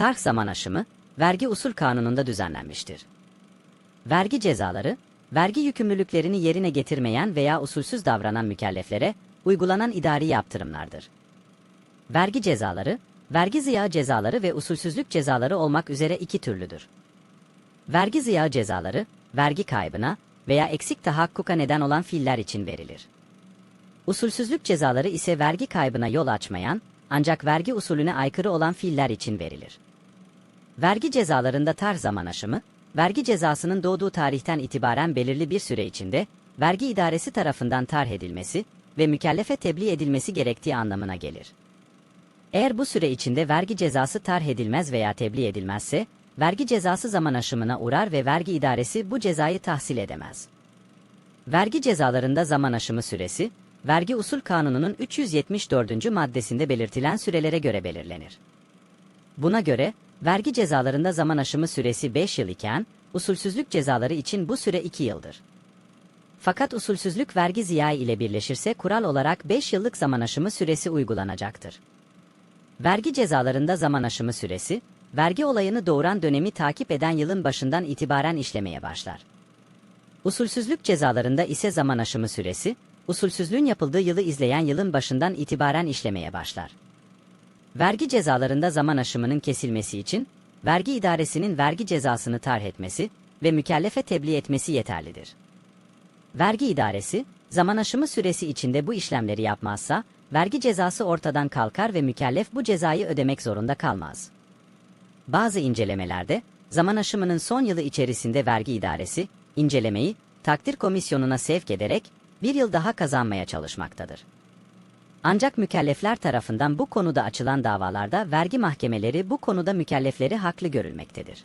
tarh zaman aşımı, vergi usul kanununda düzenlenmiştir. Vergi cezaları, vergi yükümlülüklerini yerine getirmeyen veya usulsüz davranan mükelleflere uygulanan idari yaptırımlardır. Vergi cezaları, vergi ziyağı cezaları ve usulsüzlük cezaları olmak üzere iki türlüdür. Vergi ziyağı cezaları, vergi kaybına veya eksik tahakkuka neden olan fiiller için verilir. Usulsüzlük cezaları ise vergi kaybına yol açmayan, ancak vergi usulüne aykırı olan fiiller için verilir. Vergi cezalarında tar zaman aşımı, vergi cezasının doğduğu tarihten itibaren belirli bir süre içinde, vergi idaresi tarafından tarh edilmesi ve mükellefe tebliğ edilmesi gerektiği anlamına gelir. Eğer bu süre içinde vergi cezası tarh edilmez veya tebliğ edilmezse, vergi cezası zaman aşımına uğrar ve vergi idaresi bu cezayı tahsil edemez. Vergi cezalarında zaman aşımı süresi, Vergi Usul Kanunu'nun 374. maddesinde belirtilen sürelere göre belirlenir. Buna göre, vergi cezalarında zaman aşımı süresi 5 yıl iken, usulsüzlük cezaları için bu süre 2 yıldır. Fakat usulsüzlük vergi ziyağı ile birleşirse kural olarak 5 yıllık zaman aşımı süresi uygulanacaktır. Vergi cezalarında zaman aşımı süresi, vergi olayını doğuran dönemi takip eden yılın başından itibaren işlemeye başlar. Usulsüzlük cezalarında ise zaman aşımı süresi, usulsüzlüğün yapıldığı yılı izleyen yılın başından itibaren işlemeye başlar. Vergi cezalarında zaman aşımının kesilmesi için, vergi idaresinin vergi cezasını tarh etmesi ve mükellefe tebliğ etmesi yeterlidir. Vergi idaresi, zaman aşımı süresi içinde bu işlemleri yapmazsa, vergi cezası ortadan kalkar ve mükellef bu cezayı ödemek zorunda kalmaz. Bazı incelemelerde, zaman aşımının son yılı içerisinde vergi idaresi, incelemeyi, takdir komisyonuna sevk ederek, bir yıl daha kazanmaya çalışmaktadır. Ancak mükellefler tarafından bu konuda açılan davalarda vergi mahkemeleri bu konuda mükellefleri haklı görülmektedir.